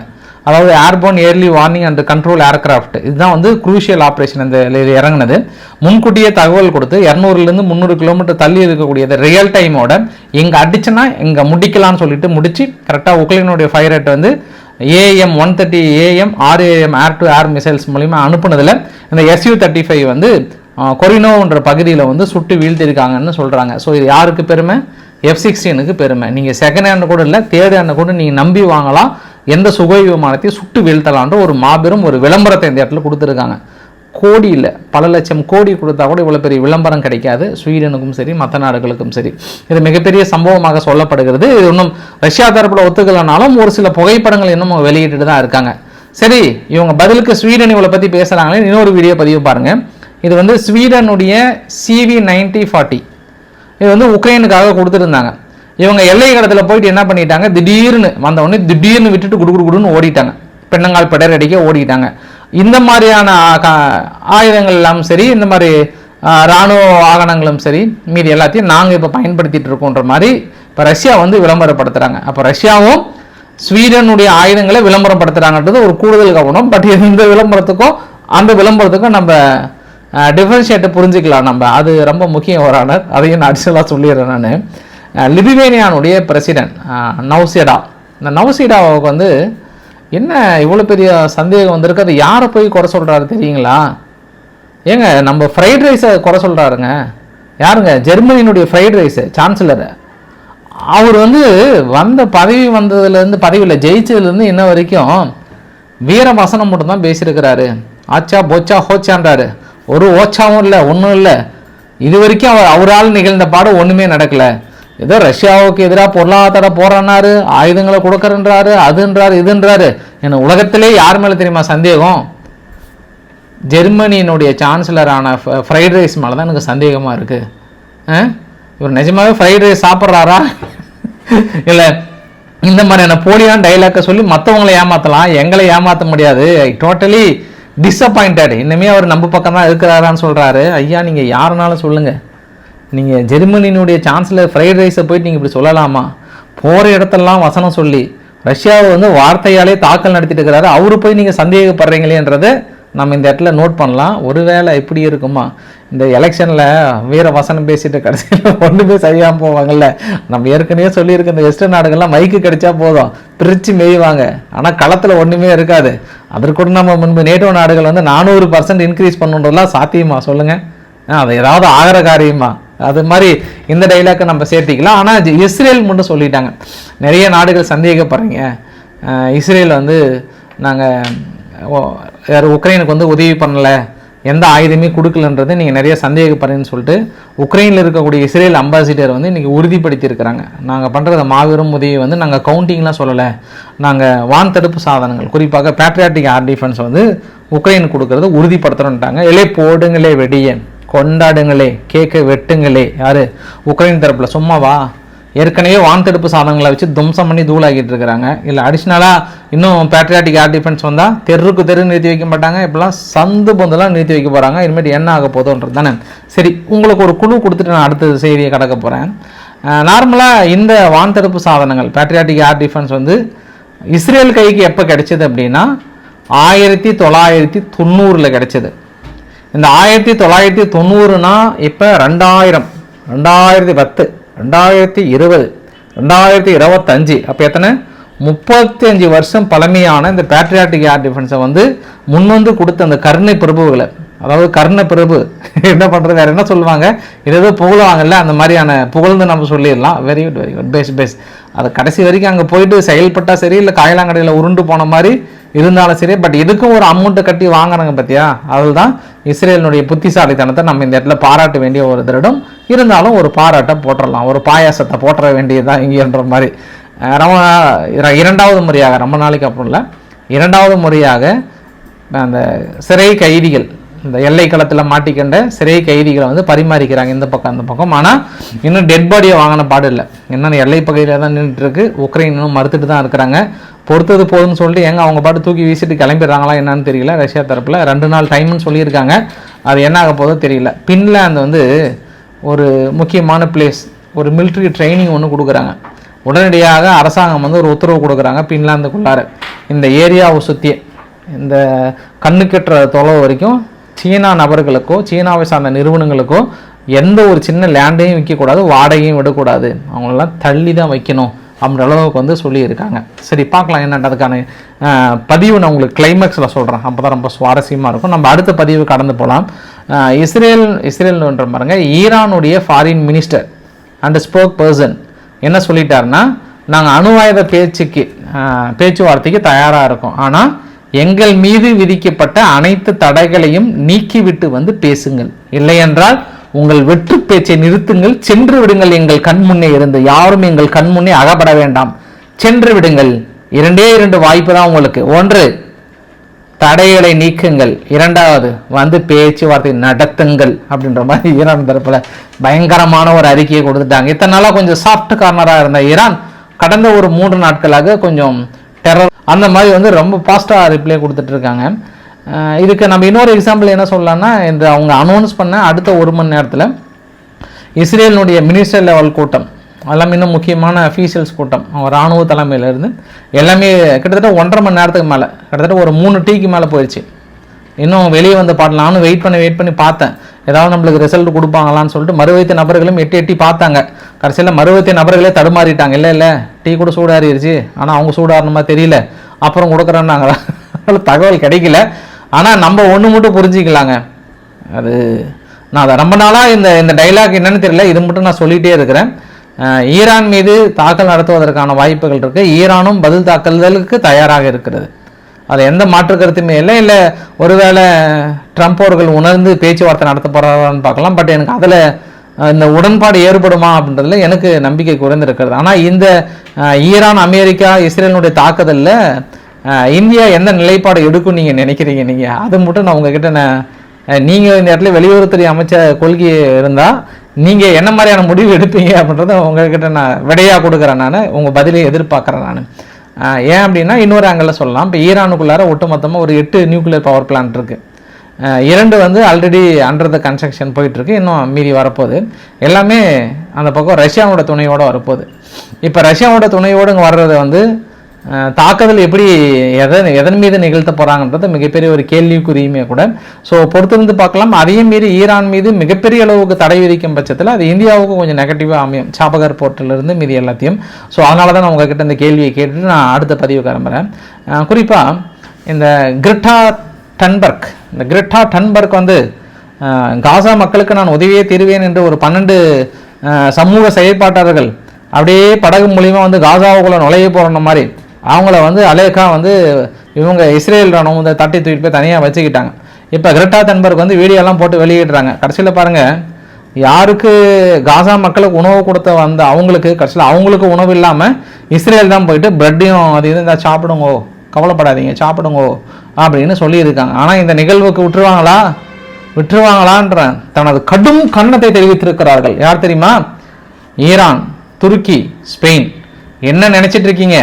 அதாவது airborne early warning and control aircraft இதுதான் வந்து குரூஷியல் ஆப்ரேஷன் இந்த இது இறங்குனது. முன்கூட்டியே தகவல் கொடுத்து இரநூறுலேருந்து முந்நூறு கிலோமீட்டர் தள்ளி இருக்கக்கூடியது ரியல் டைமோட இங்கே அடிச்சுன்னா இங்கே முடிக்கலாம்னு சொல்லிட்டு முடிச்சு கரெக்டாக உக்ரைனுடைய ஃபயர் ரேட் வந்து AM one thirty AM RAM air to air missiles மூலிமா அனுப்புனதில் இந்த எஸ்யூ தேர்ட்டி ஃபைவ் வந்து கொரினோன்ற பகுதியில் வந்து சுட்டு வீழ்த்திருக்காங்கன்னு சொல்கிறாங்க ஸோ இது யாருக்கு பெருமை? எஃப் சிக்ஸ்டீனுக்கு பெருமை. நீங்கள் செகண்ட் ஹேண்ட் கூட இல்லை தேர்ட் ஹேண்ட் கூட நீங்கள் நம்பி வாங்கலாம். எந்த சுகை விமானத்தையும் சுட்டு வீழ்த்தலான்ற ஒரு மாபெரும் ஒரு விளம்பரத்தை இந்த இடத்துல கொடுத்துருக்காங்க. கோடியில் பல லட்சம் கோடி கொடுத்தா கூட இவ்வளோ பெரிய விளம்பரம் கிடைக்காது. ஸ்வீடனுக்கும் சரி மற்ற நாடுகளுக்கும் சரி. இது மிகப்பெரிய சம்பவமாக சொல்லப்படுகிறது. இது இன்னும் ரஷ்யா தரப்பில் ஒத்துக்கலைனாலும் ஒரு சில புகைப்படங்கள் இன்னும் வெளியிட்டு தான் இருக்காங்க. சரி இவங்க பதிலுக்கு ஸ்வீடன் இவளை பற்றி பேசுகிறாங்களே இன்னொரு வீடியோ பதிவு பாருங்க. இது வந்து ஸ்வீடனுடைய சிவி நைன்டி ஃபார்ட்டி. இது வந்து உக்ரைனுக்காக கொடுத்துருந்தாங்க. இவங்க எல்லை கடத்தில் போயிட்டு என்ன பண்ணிட்டாங்க? திடீர்னு வந்தவொடனே திடீர்னு விட்டுட்டு குடு குடு குடுன்னு ஓடிட்டாங்க. பெண்ணங்கால் பிடர் அடிக்க ஓடிட்டாங்க. இந்த மாதிரியான ஆயுதங்கள் எல்லாம் சரி இந்த மாதிரி இராணுவ ராணுவ வாகனங்களும் சரி மீதி எல்லாத்தையும் நாங்கள் இப்போ பயன்படுத்திட்டு இருக்கோன்ற மாதிரி இப்போ ரஷ்யா வந்து விளம்பரப்படுத்துகிறாங்க அப்போ ரஷ்யாவும் ஸ்வீடனுடைய ஆயுதங்களை விளம்பரப்படுத்துகிறாங்கன்றது ஒரு கூடுதல் கவனம். பட் இந்த விளம்பரத்துக்கும் அந்த விளம்பரத்துக்கும் நம்ம டிஃபரன்ஷியேட்டை புரிஞ்சுக்கலாம் நம்ம. அது ரொம்ப முக்கியம் ஒரு ஆனர் அதையும் நான் அடிச்சலாக சொல்லிடுறேன் நான். லிபிவேனியானுடைய பிரசிடென்ட் நவ்சேடா இந்த நவ்சேடாவுக்கு வந்து என்ன இவ்வளோ பெரிய சந்தேகம் வந்திருக்கு? அது யாரை போய் குறை சொல்கிறாரு தெரியுங்களா? ஏங்க நம்ம ஃப்ரைட் ரைஸை குறை சொல்கிறாருங்க யாருங்க? ஜெர்மனியினுடைய ஃப்ரைட் ரைஸு சான்சலரு அவர் வந்து வந்த பதவி வந்ததுலேருந்து பதவியில் ஜெயிச்சதுலேருந்து இன்ன வரைக்கும் வீர வசனம் மட்டும்தான் பேசியிருக்கிறாரு. ஆச்சா போச்சா ஹோச்சான்றாரு. ஒரு ஓச்சாவும் இல்லை ஒன்றும் இல்லை. இது வரைக்கும் அவர் அவரால் நிகழ்ந்த பாடம் ஒன்றுமே நடக்கலை. ஏதோ ரஷ்யாவுக்கு எதிராக பொருளாதார போராடினாரு ஆயுதங்களை கொடுக்கறன்றாரு அதுன்றாரு இதுன்றாரு. என்ன உலகத்திலே யார் மேலே தெரியுமா சந்தேகம்? ஜெர்மனியினுடைய சான்சலரான ஃப்ரைட் ரைஸ் மேலே தான் எனக்கு சந்தேகமாக இருக்குது இவர் நிஜமாகவே ஃப்ரைட் ரைஸ் சாப்பிட்றாரா? இல்லை இந்த மாதிரியான போலியான டைலாக்கை சொல்லி மற்றவங்களை ஏமாற்றலாம் எங்களை ஏமாற்ற முடியாது. டோட்டலி டிஸப்பாயிண்டட் இன்னுமே அவர் நம்ம பக்கம் தான் இருக்கிறாரான்னு சொல்கிறாரு ஐயா நீங்கள் யாருனாலும் சொல்லுங்கள் நீங்கள் ஜெர்மனியினுடைய சான்சலர் ஃப்ரைட் ரைஸை போயிட்டு நீங்கள் இப்படி சொல்லலாமா? போகிற இடத்தெல்லாம் வசனம் சொல்லி ரஷ்யாவை வந்து வார்த்தையாலே தாக்கல் நடத்திட்டு இருக்கிறாரு. அவரு போய் நீங்கள் சந்தேகப்படுறீங்களேன்றதை நம்ம இந்த இடத்துல நோட் பண்ணலாம். ஒருவேளை இப்படி இருக்குமா? இந்த எலெக்ஷனில் வீர வசனம் பேசிட்டு கடைசியில் ஒன்றுமே சரியாமல் போவாங்கல்ல. நம்ம ஏற்கனவே சொல்லியிருக்க இந்த வெஸ்டர்ன் நாடுகள்லாம் மைக்கு கிடைச்சா போதும். பிரித்து மேய்வாங்க. ஆனால் களத்தில் ஒன்றுமே இருக்காது. அதற்கூட நம்ம முன்பு நேட்டோ நாடுகள் வந்து நானூறு பர்சன்ட் இன்க்ரீஸ் பண்ணுன்றதுலாம் சாத்தியமா? சொல்லுங்கள் அது ஏதாவது ஆகிற காரியமா? அது மாதிரி இந்த டைலாக்கை நம்ம சேர்த்திக்கலாம். ஆனால் இஸ்ரேல் மட்டும் சொல்லிட்டாங்க. நிறைய நாடுகள் சந்தேகப்படுறீங்க. இஸ்ரேல் வந்து நாங்கள் யார் உக்ரைனுக்கு வந்து உதவி பண்ணலை. எந்த ஆயுதமே கொடுக்கலன்றது நீங்கள் நிறைய சந்தேகப்படுறீங்கன்னு சொல்லிட்டு உக்ரைனில் இருக்கக்கூடிய இஸ்ரேல் அம்பாசிடர் வந்து இன்றைக்கி உறுதிப்படுத்தியிருக்கிறாங்க. நாங்கள் பண்ணுறத மாபெரும் உதவி வந்து நாங்கள் கவுண்டிங்லாம் சொல்லலை. நாங்கள் வான் தடுப்பு சாதனங்கள் குறிப்பாக பேட்ரியாட்டிக் ஆர் டிஃபென்ஸ் வந்து உக்ரைனுக்கு கொடுக்கறது உறுதிப்படுத்துகிறோன்ட்டாங்க எலே போடுங்களே வெடியேன். கொண்டாடுங்களே கேக்க வெட்டுங்களே. யாரு? உக்ரைன் தரப்புல. சும்மாவா ஏற்கனவே வான்தடுப்பு சாதனங்களை வச்சு தும்சம் பண்ணி தூளாகிட்டு இருக்கிறாங்க. இல்லை அடிஷ்னலாக இன்னும் பேட்ரியாட்டிக் ஏர் டிஃபென்ஸ் வந்தால் தெருக்கு தெரு நிறுத்தி வைக்க மாட்டாங்க. இப்பெல்லாம் சந்து பொந்தெல்லாம் நிறுத்தி வைக்க போகிறாங்க இனிமேட்டு என்ன ஆக போதுன்றது தானே. சரி உங்களுக்கு ஒரு குழு கொடுத்துட்டு நான் அடுத்த செய்தியை கடக்க போகிறேன் நார்மலாக இந்த வான்தடுப்பு சாதனங்கள் பேட்ரியாட்டிக் ஏர் டிஃபென்ஸ் வந்து இஸ்ரேல் கைக்கு எப்போ கிடைச்சது அப்படின்னா ஆயிரத்தி தொள்ளாயிரத்தி தொண்ணூறில் கிடைச்சது. இந்த ஆயிரத்தி தொள்ளாயிரத்தி தொண்ணூறுனா இப்போ ரெண்டாயிரம் ரெண்டாயிரத்தி பத்து ரெண்டாயிரத்தி இருபது ரெண்டாயிரத்தி இருபத்தஞ்சு. அப்போ எத்தனை? முப்பத்தஞ்சு வருஷம் பழமையான இந்த பேட்ரியாட்டிக் ஏர் டிஃபென்ஸை வந்து முன்வந்து கொடுத்த அந்த கருணை பிரபுகளை அதாவது கர்ண பிரபு. என்ன பண்ணுறது வேறு என்ன சொல்லுவாங்க? இது ஏதோ புகழுவாங்கல்ல அந்த மாதிரியான புகழ்ந்து நம்ம சொல்லிடலாம். Very good very good best best அது கடைசி வரைக்கும் அங்கே போயிட்டு செயல்பட்டால் சரி இல்லை காயலாங்கடையில் உருண்டு போன மாதிரி இருந்தாலும் சரி பட் இதுக்கும் ஒரு அமௌண்ட்டை கட்டி வாங்குறாங்க பார்த்தியா அதுதான் இஸ்ரேலினுடைய புத்திசாலித்தனத்தை நம்ம இந்த இடத்துல பாராட்ட வேண்டிய ஒரு திருடம். இருந்தாலும் ஒரு பாராட்டை போட்டுடலாம் ஒரு பாயாசத்தை போட்டுற வேண்டியதுதான் இங்கேன்ற மாதிரி. ரொம்ப இரண்டாவது முறையாக ரொம்ப நாளைக்கு அப்புறம் இல்லை இரண்டாவது முறையாக அந்த சிறை கைதிகள் இந்த எல்லை களத்தில் மாட்டிக்கொண்ட சிறை கைதிகளை வந்து பரிமாறிக்கிறாங்க இந்த பக்கம் அந்த பக்கம். ஆனால் இன்னும் டெட் பாடியை வாங்கின பாடு இல்லை. என்னென்ன எல்லை பகுதியில் தான் நின்றுட்டு இருக்கு உக்ரைன் இன்னும் மறுத்துட்டு தான் இருக்கிறாங்க. பொறுத்தது போதுன்னு சொல்லிட்டு எங்கே அவங்க பாட்டு தூக்கி வீசிட்டு கிளம்பிடுறாங்களா என்னன்னு தெரியல. ரஷ்யா தரப்பில் ரெண்டு நாள் டைம்னு சொல்லியிருக்காங்க. அது என்ன ஆக போதோ தெரியல. பின்லாந்து வந்து ஒரு முக்கியமான பிளேஸ் ஒரு மிலிட்ரி ட்ரைனிங் ஒன்று கொடுக்குறாங்க. உடனடியாக அரசாங்கம் வந்து ஒரு உத்தரவு கொடுக்குறாங்க பின்லாந்துக்குள்ளார. இந்த ஏரியாவை சுற்றி இந்த கண்ணுக்கெட்டுற தொலைவு வரைக்கும் சீனா நபர்களுக்கோ சீனாவை சார்ந்த நிறுவனங்களுக்கோ எந்த ஒரு சின்ன லேண்டையும் விற்கக்கூடாது வாடகையும் விடக்கூடாது. அவங்களெல்லாம் தள்ளி தான் வைக்கணும் அப்படின்ற அளவுக்கு வந்து சொல்லியிருக்காங்க. சரி பார்க்கலாம் என்னன்றதுக்கான பதிவு நான் உங்களுக்கு கிளைமேக்ஸில் சொல்கிறேன் அப்போ தான் ரொம்ப சுவாரஸ்யமாக இருக்கும். நம்ம அடுத்த பதிவு கடந்து போகலாம் இஸ்ரேல் இஸ்ரேல்ன்ற பாருங்க. ஈரானுடைய foreign minister and spokesperson என்ன சொல்லிட்டாருன்னா நாங்கள் அணுவாயுத பேச்சுக்கு பேச்சுவார்த்தைக்கு தயாராக இருக்கோம். ஆனால் எங்கள் மீது விதிக்கப்பட்ட அனைத்து தடைகளையும் நீக்கிவிட்டு வந்து பேசுங்கள். இல்லையென்றால் உங்கள் வெற்று பேச்சை நிறுத்துங்கள். சென்று விடுங்கள் எங்கள் கண் முன்னே இருந்து. யாரும் எங்கள் கண் முன்னே அகப்பட வேண்டாம். சென்று விடுங்கள். இரண்டே இரண்டு வாய்ப்பு தான் உங்களுக்கு. ஒன்று தடைகளை நீக்குங்கள். இரண்டாவது வந்து பேச்சுவார்த்தை நடத்துங்கள் அப்படின்ற மாதிரி ஈரான் தரப்புல பயங்கரமான ஒரு அறிக்கையை கொடுத்துட்டாங்க. இத்தனை நாளாக கொஞ்சம் சாஃப்ட் கார்னராக இருந்த ஈரான் கடந்த ஒரு மூன்று நாட்களாக கொஞ்சம் அந்த மாதிரி வந்து ரொம்ப ஃபாஸ்ட்டாக ரிப்ளை கொடுத்துட்ருக்காங்க. இதுக்கு நம்ம இன்னொரு எக்ஸாம்பிள் என்ன சொல்லலாம்னா இந்த அவங்க அனௌன்ஸ் பண்ண அடுத்த ஒரு மணி நேரத்தில் இஸ்ரேலினுடைய மினிஸ்டர் லெவல் கூட்டம் எல்லாம் இன்னும் முக்கியமான அஃபீஷியல்ஸ் கூட்டம் அவங்க ராணுவ தலைமையிலேருந்து எல்லாமே கிட்டத்தட்ட ஒன்றரை மணி நேரத்துக்கு மேலே கிட்டத்தட்ட ஒரு மூணு டீக்கு மேலே போயிடுச்சு இன்னும் வெளியே வந்து பாடலாம் நானும் வெயிட் பண்ணி வெயிட் பண்ணி பார்த்தேன். ஏதாவது நம்மளுக்கு ரிசல்ட் கொடுப்பாங்களான்னு சொல்லிட்டு மறுவைத்த நபர்களும் எட்டி எட்டி பார்த்தாங்க. கடைசியில் மறுவைத்த நபர்களே தடுமாறிட்டாங்க. இல்லை இல்லை டீ கூட சூடாறிடுச்சு ஆனால் அவங்க சூடாறின தெரியல. அப்புறம் கொடுக்குறேன்னாங்க தகவல் கிடைக்கல. ஆனால் நம்ம ஒன்று மட்டும் புரிஞ்சிக்கலாங்க. அது நான் அதை ரொம்ப நாளாக இந்த இந்த டைலாக் என்னன்னு தெரியல. இது மட்டும் நான் சொல்லிகிட்டே இருக்கிறேன். ஈரான் மீது தாக்கல் நடத்துவதற்கான வாய்ப்புகள் இருக்குது ஈரானும் பதில் தாக்குதலுக்கு தயாராக இருக்கிறது. அது எந்த மாற்று கருத்துமே இல்லை. இல்லை ஒருவேளை ட்ரம்ப் அவர்கள் உணர்ந்து பேச்சுவார்த்தை நடத்த போகிறாரான்னு பார்க்கலாம். பட் எனக்கு அதில் இந்த உடன்பாடு ஏற்படுமா அப்படின்றதுல எனக்கு நம்பிக்கை குறைந்திருக்கிறது. ஆனால் இந்த ஈரான் அமெரிக்கா இஸ்ரேலினுடைய தாக்குதலில் இந்தியா எந்த நிலைப்பாடு எடுக்கும் நீங்கள் நினைக்கிறீங்க நீங்கள் அது மட்டும் நான் உங்ககிட்ட நான் நீங்கள் இந்த இடத்துல வெளியுறவுத்துறை அமைச்ச கொள்கை இருந்தால் நீங்கள் என்ன மாதிரியான முடிவு எடுப்பீங்க அப்படின்றத உங்ககிட்ட நான் விடையாக கொடுக்குறேன் நான். உங்கள் பதிலை எதிர்பார்க்குறேன் நான். ஏன் அப்படின்னா இன்னொரு ஆங்கிளில் சொல்லலாம். இப்போ ஈரானுக்குள்ளார ஒட்டுமொத்தமாக ஒரு எட்டு நியூக்ளியர் பவர் பிளான்ட் இருக்குது இரண்டு வந்து ஆல்ரெடி அண்டர் த கன்ஸ்ட்ரக்ஷன் போயிட்டுருக்கு. இன்னும் மீறி வரப்போகுது. எல்லாமே அந்த பக்கம் ரஷ்யாவோட துணையோடு வரப்போகுது. இப்போ ரஷ்யாவோட துணையோடு இங்கே வர்றது வந்து தாக்குதல் எப்படி எதன் எதன் மீது நிகழ்த்த போகிறாங்கன்றது மிகப்பெரிய ஒரு கேள்விக்குறியுமே கூட. ஸோ பொறுத்திருந்து பார்க்கலாம். அதையும் மீறி ஈரான் மீது மிகப்பெரிய அளவுக்கு தடை விதிக்கும் பட்சத்தில் அது இந்தியாவுக்கு கொஞ்சம் நெகட்டிவாக அமையும். சாபகர் போர்ட்டிலிருந்து மீதி எல்லாத்தையும். ஸோ அதனால தான் நான் உங்ககிட்ட இந்த கேள்வியை கேட்டுட்டு நான் அடுத்த பதிவு கிளம்புறேன். குறிப்பாக இந்த கிரிட்டா டன்பர்க் இந்த கிரிட்டா டன்பர்க் வந்து காசா மக்களுக்கு நான் உதவியே தருவேன் என்று ஒரு பன்னெண்டு சமூக செயற்பாட்டாளர்கள் அப்படியே படகு மூலிமா வந்து காசாவுக்குள்ளே நுழைய போகிற மாதிரி அவங்கள வந்து அலேக்கா வந்து இவங்க இஸ்ரேல் ராணுவம் வந்து தட்டி தூக்கிட்டு போய் தனியாக வச்சுக்கிட்டாங்க. இப்போ கிரெட்டா தன்பர்க் வந்து வீடியோலாம் போட்டு வெளியிடுறாங்க. கடைசியில் பாருங்கள் யாருக்கு காசா மக்களுக்கு உணவு கொடுத்த வந்த அவங்களுக்கு கடைசியில் அவங்களுக்கு உணவு இல்லாமல் இஸ்ரேல் தான் போயிட்டு பிரெட்டையும் அது இது இருந்தால் சாப்பிடுங்கோ கவலைப்படாதீங்க சாப்பிடுங்கோ அப்படின்னு சொல்லியிருக்காங்க. ஆனால் இந்த நிகழ்வுக்கு விட்டுருவாங்களா? விட்டுருவாங்களான்ற தனது கடும் கண்ணத்தை தெரிவித்திருக்கிறார்கள். யார் தெரியுமா? ஈரான் துருக்கி ஸ்பெயின். என்ன நினச்சிட்டு இருக்கீங்க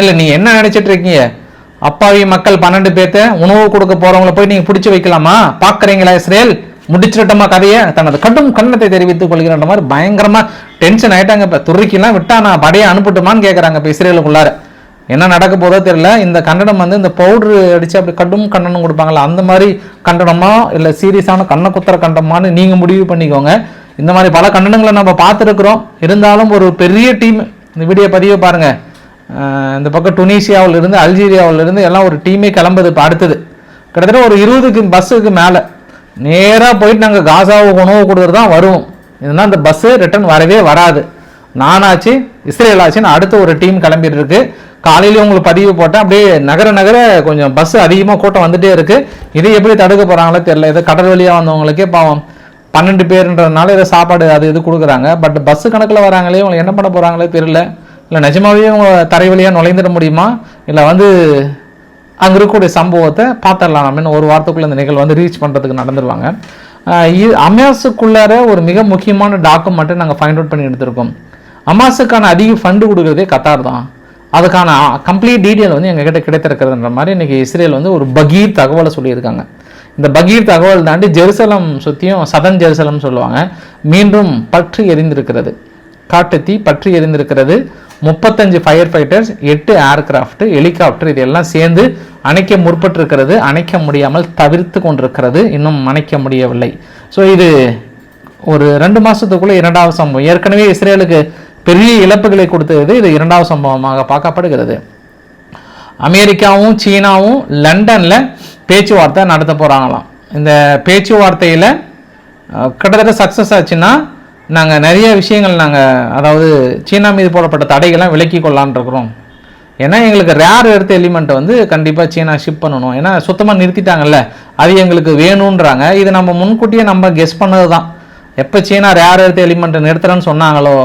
இல்லை நீ என்ன நினச்சிட்டு இருக்கீங்க அப்பாவி மக்கள் பன்னெண்டு பேர்த்த உணவு கொடுக்க போறவங்கள போய் நீங்கள் பிடிச்சி வைக்கலாமா? பார்க்குறீங்களா இஸ்ரேல்? முடிச்சிடட்டமா கதையை? தனது கடும் கண்ணத்தை தெரிவித்துக் கொள்கிறன்ற மாதிரி பயங்கரமாக டென்ஷன் ஆயிட்டாங்க இப்போ. துருக்கிலாம் விட்டா நான் படையை அனுப்பட்டுமான்னு கேட்குறாங்க இப்போ இஸ்ரேலுக்குள்ளார. என்ன நடக்க போதோ தெரியல. இந்த கண்டனம் வந்து இந்த பவுட்ரு அடித்து அப்படி கடும் கண்டனம் கொடுப்பாங்கல்ல அந்த மாதிரி கண்டனமா இல்லை சீரியஸான கண்ண குத்துற கண்டனமானு நீங்கள் முடிவு பண்ணிக்கோங்க. இந்த மாதிரி பல கண்டனங்களை நம்ம பார்த்துருக்குறோம். இருந்தாலும் ஒரு பெரிய டீம் இந்த வீடியோ பதிவை பாருங்கள் இந்த பக்கம் டுனீசியாவுல இருந்து அல்ஜீரியாவுல இருந்து எல்லாம் ஒரு டீமே கிளம்புது இப்போ அடுத்தது. கிட்டத்தட்ட ஒரு இருபதுக்கு பஸ்ஸுக்கு மேலே. நேராக போயிட்டு நாங்கள் காசாவுக்கு உணவு கொடுத்துட்டு தான் வருவோம். இதுனா அந்த பஸ்ஸு ரிட்டர்ன் வரவே வராது. நானாச்சு இஸ்ரேல் ஆச்சுன்னு அடுத்த ஒரு டீம் கிளம்பிட்டு இருக்கு காலையிலேயே உங்களுக்கு பதிவு போட்டேன். அப்படியே நகர நகர கொஞ்சம் பஸ் அதிகமாக கூட்டம் வந்துட்டே இருக்கு. இதை எப்படி தடுக்க போகிறாங்களோ தெரியல. இது கடல் வழியாக வந்தவங்களுக்கே பாவம். பன்னெண்டு பேருன்றதுனால இதை சாப்பாடு அது இது கொடுக்குறாங்க. பட் பஸ் கணக்கில் வராங்களே இவங்க என்ன பண்ண போகிறாங்களே தெரியல. இல்லை நிஜமாவே அவங்க தரை வழியாக நுழைந்துட முடியுமா? இல்லை வந்து அங்கே இருக்கக்கூடிய சம்பவத்தை பார்த்துடலாம் அப்படின்னு ஒரு வாரத்துக்குள்ளே இந்த நிகழ்வு வந்து ரீச் பண்ணுறதுக்கு நடந்துருவாங்க. ஆஹ் இது ஒரு மிக முக்கியமான டாக்குமெண்ட்டை நாங்கள் ஃபைண்ட் அவுட் பண்ணி எடுத்திருக்கோம். அமாஸுக்கான அதிக ஃபண்டு கொடுக்குறதே கத்தார் தான். அதுக்கான கம்ப்ளீட் டீட்டெயில் வந்து எங்ககிட்ட கிடைத்திருக்கிறதுன்ற மாதிரி இன்றைக்கி இஸ்ரேல் வந்து ஒரு பகீர் தகவலை சொல்லியிருக்காங்க. இந்த பகீர் தகவல் தாண்டி ஜெருசலம் சுற்றியும் சதன் ஜெருசலம் சொல்லுவாங்க மீண்டும் பற்று எரிந்திருக்கிறது. காட்டுத்தீ பற்றி எரிந்திருக்கிறது. முப்பத்தஞ்சு ஃபயர் ஃபைட்டர்ஸ் எட்டு ஏர்கிராஃப்ட் ஹெலிகாப்டர் இதெல்லாம் சேர்ந்து அணைக்க முற்பட்டிருக்கிறது. அணைக்க முடியாமல் தவிர்த்து கொண்டிருக்கிறது. இன்னும் அணைக்க முடியவில்லை. ஸோ இது ஒரு ரெண்டு மாதத்துக்குள்ளே இரண்டாவது சம்பவம். ஏற்கனவே இஸ்ரேலுக்கு பெரிய இழப்புகளை கொடுத்தது இது இரண்டாவது சம்பவமாக பார்க்கப்படுகிறது. அமெரிக்காவும் சீனாவும் லண்டனில் பேச்சுவார்த்தை நடத்த போகிறாங்களாம் இந்த பேச்சுவார்த்தையில் கிட்டத்தட்ட சக்ஸஸ் ஆச்சுன்னா நாங்கள் நிறைய விஷயங்கள் நாங்கள் அதாவது சீனா மீது போடப்பட்ட தடைகள்லாம் விலக்கி கொள்ளலான்னு இருக்கிறோம். ஏன்னா எங்களுக்கு ரேர் எடுத்த எலிமெண்ட்டை வந்து கண்டிப்பாக சீனா ஷிப் பண்ணணும். ஏன்னா சுத்தமாக நிறுத்திட்டாங்கல்ல. அது எங்களுக்கு வேணுன்றாங்க இது நம்ம முன்கூட்டியே நம்ம கெஸ் பண்ணது தான் எப்போ சீனா ரேர் எடுத்த எலிமெண்ட்டை நிறுத்துறேன்னு சொன்னாங்களோ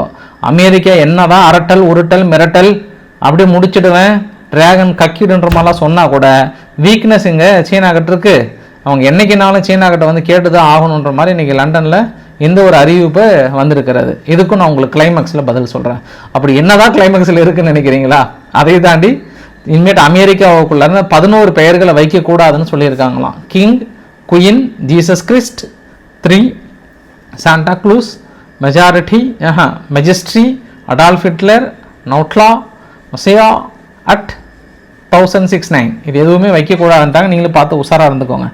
அமெரிக்கா என்னதான் அரட்டல் உருட்டல் மிரட்டல் அப்படியே முடிச்சிடுவேன். டிராகன் கக்கிடுன்ற மாதிரிலாம் சொன்னால் கூட வீக்னஸ் இங்கே சீனாக்கிட்ட இருக்கு. அவங்க என்னைக்குனாலும் சீனாக்கிட்ட வந்து கேட்டு தான் ஆகணுன்ற மாதிரி இன்றைக்கி லண்டனில் இந்த ஒரு அறிவிப்பு வந்திருக்கிறது. இதுக்கும் நான் உங்களுக்கு கிளைமேக்ஸில் பதில் சொல்கிறேன் அப்படி என்னதான் கிளைமேக்ஸில் இருக்குன்னு நினைக்கிறீங்களா? அதை தாண்டி இனிமேட்டு அமெரிக்காவுக்குள்ள பதினோரு பெயர்களை வைக்கக்கூடாதுன்னு சொல்லியிருக்காங்களாம். King queen Jesus Christ three Santa Claus majority Aha majesty Adolf Hitler Nutella Messiah at thousand six nine இது எதுவுமே வைக்கக்கூடாதுன்ட்டாங்க. நீங்களும் பார்த்து உஷாராக இருந்துக்கோங்க.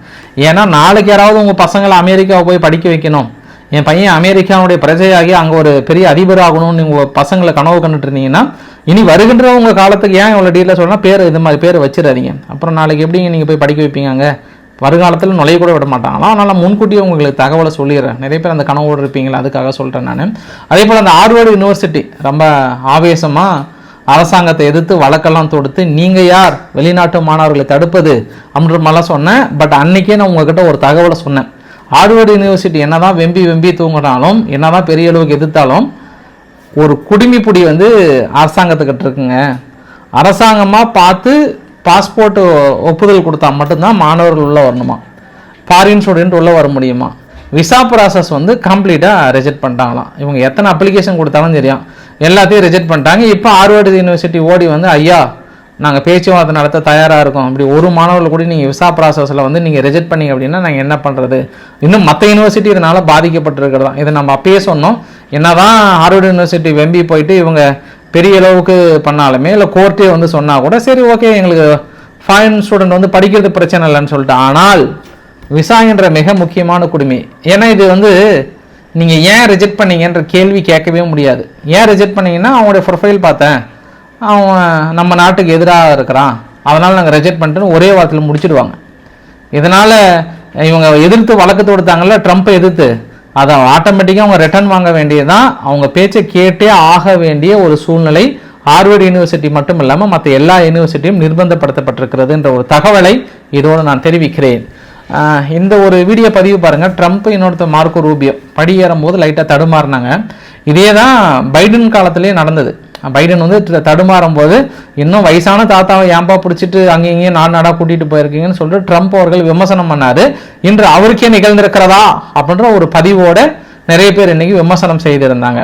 ஏன்னா நாளைக்கு யாராவது உங்கள் பசங்களை அமெரிக்காவை போய் படிக்க வைக்கணும். என் பையன் அமெரிக்காவுடைய பிரஜையாகி அங்கே ஒரு பெரிய அதிபர் ஆகணும்னு உங்கள் பசங்களை கனவு கண்டுட்டு இருந்தீங்கன்னா இனி வருகின்ற உங்கள் காலத்துக்கு ஏன் இவ்வளோ டீலாக சொல்லணும்னா பேர் இது மாதிரி பேர் வச்சிடாதீங்க. அப்புறம் நாளைக்கு எப்படிங்க நீங்கள் போய் படிக்க வைப்பீங்க வருங்காலத்தில் நுழைய கூட விட மாட்டாங்களாம் அதனால் முன்கூட்டியே உங்களுக்கு தகவலை சொல்லிடுறேன். நிறைய பேர் அந்த கனவோடு இருப்பீங்களா அதுக்காக சொல்கிறேன் நான். அதே போல் அந்த ஆர்வர்டு யூனிவர்சிட்டி ரொம்ப ஆவேசமாக அரசாங்கத்தை எதிர்த்து வழக்கெல்லாம் தொடுத்து நீங்கள் யார்? வெளிநாட்டு மாணவர்களை தடுப்பது? அப்படின்ற மாதிரிலாம் சொன்னேன். பட் அன்னைக்கே நான் உங்ககிட்ட ஒரு தகவலை சொன்னேன். ஆர்வர்டு யூனிவர்சிட்டி என்னதான் வெம்பி வெம்பி தூங்கினாலும் என்னதான் பெரிய அளவுக்கு எதிர்த்தாலும் ஒரு குடிமிப்புடி வந்து அரசாங்கத்துக்கிட்ட இருக்குங்க. அரசாங்கமாக பார்த்து பாஸ்போர்ட் ஒப்புதல் கொடுத்தா மட்டும்தான் மாணவர்கள் உள்ளே வரணுமா? ஃபாரின் ஸ்டூடெண்ட் உள்ளே வர முடியுமா? விசா ப்ராசஸ் வந்து கம்ப்ளீட்டாக ரிஜெக்ட் பண்ணிட்டாங்களாம். இவங்க எத்தனை அப்ளிகேஷன் கொடுத்தாலும் தெரியும் எல்லாத்தையும் ரிஜெக்ட் பண்ணிட்டாங்க. இப்போ ஆர்வர்டு யூனிவர்சிட்டி ஓடி வந்து ஐயா நாங்கள் பேச்சுவார்த்தை நடத்த தயாராக இருக்கோம். அப்படி ஒரு மாணவர்கள் கூட நீங்கள் விசா ப்ராசஸில் வந்து நீங்கள் ரிஜெக்ட் பண்ணீங்க அப்படின்னா நாங்கள் என்ன பண்ணுறது இன்னும் மற்ற யூனிவர்சிட்டி இதனால் பாதிக்கப்பட்டிருக்கிறதா இதை நம்ம அப்பயே சொன்னோம். என்ன தான் ஹார்வர்டு யூனிவர்சிட்டி வெம்பி போயிட்டு இவங்க பெரிய அளவுக்கு பண்ணாலுமே இல்லை கோர்ட்டே வந்து சொன்னால் கூட சரி ஓகே எங்களுக்கு ஃபாரின் ஸ்டூடெண்ட் வந்து படிக்கிறது பிரச்சனை இல்லைன்னு சொல்லிட்டு. ஆனால் விசா என்ற மிக முக்கியமான குடிமை. ஏன்னா இது வந்து நீங்கள் ஏன் ரிஜெக்ட் பண்ணீங்கன்ற கேள்வி கேட்கவே முடியாது. ஏன் ரிஜெக்ட் பண்ணீங்கன்னா அவங்களுடைய ப்ரொஃபைல் பார்த்தேன். அவன் நம்ம நாட்டுக்கு எதிராக இருக்கிறான். அதனால் நாங்கள் ரிஜெக்ட் பண்ணிட்டுன்னு ஒரே வாரத்தில் முடிச்சிடுவாங்க. இதனால் இவங்க எதிர்த்து வழக்கு தொடுத்தாங்கல்ல ட்ரம்ப்பை எதிர்த்து. அதை ஆட்டோமேட்டிக்காக அவங்க ரிட்டர்ன் வாங்க வேண்டியதுதான். அவங்க பேச்சை கேட்டே ஆக வேண்டிய ஒரு சூழ்நிலை ஹார்வர்டு யூனிவர்சிட்டி மட்டும் இல்லாமல் மற்ற எல்லா யூனிவர்சிட்டியும் நிர்பந்தப்படுத்தப்பட்டிருக்கிறதுன்ற ஒரு தகவலை இதோடு நான் தெரிவிக்கிறேன். இந்த ஒரு வீடியோ பதிவு பாருங்கள் ட்ரம்ப் இன்னொருத்த மார்க்கோ ரூபியோ படியேறும் போது லைட்டாக தடுமாறினாங்க. இதே தான் பைடன் காலத்திலேயே நடந்தது. பைடன் வந்து தடுமாறும் போது இன்னும் வயசான தாத்தாவை ஏன்பா பிடிச்சிட்டு அங்கேயும் இங்கேயும் நாடு நாடாக கூட்டிகிட்டு போயிருக்கீங்கன்னு சொல்லிட்டு ட்ரம்ப் அவர்கள் விமர்சனம் பண்ணாரு. இன்று அவருக்கே நிகழ்ந்திருக்கிறதா? அப்படின்ற ஒரு பதிவோட நிறைய பேர் இன்னைக்கு விமர்சனம் செய்திருந்தாங்க.